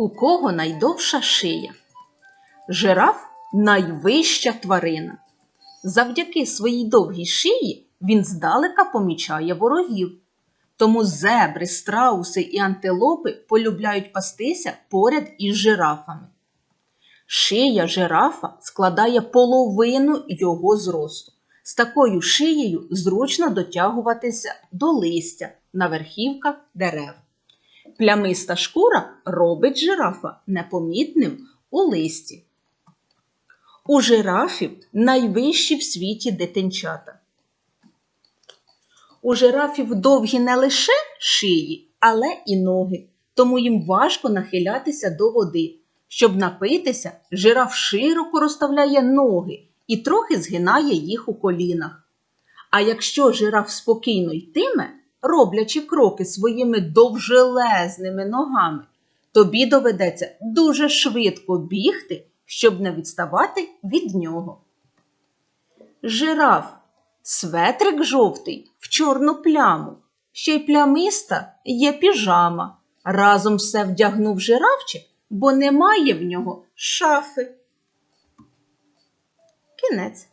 У кого найдовша шия? Жираф найвища тварина. Завдяки своїй довгій шиї він здалека помічає ворогів. Тому зебри, страуси і антилопи полюбляють пастися поряд із жирафами. Шия жирафа складає половину його зросту. З такою шиєю зручно дотягуватися до листя на верхівках дерев. Плямиста шкура робить жирафа непомітним у листі. У жирафів найвищі в світі дитинчата. У жирафів довгі не лише шиї, але і ноги, тому їм важко нахилятися до води. Щоб напитися, жираф широко розставляє ноги і трохи згинає їх у колінах. А якщо жираф спокійно йтиме, роблячи кроки своїми довжелезними ногами, тобі доведеться дуже швидко бігти, щоб не відставати від нього. Жираф светрик жовтий в чорну пляму, ще й плямиста є піжама. Разом все вдягнув жирафчик, бо немає в нього шафи. Кінець.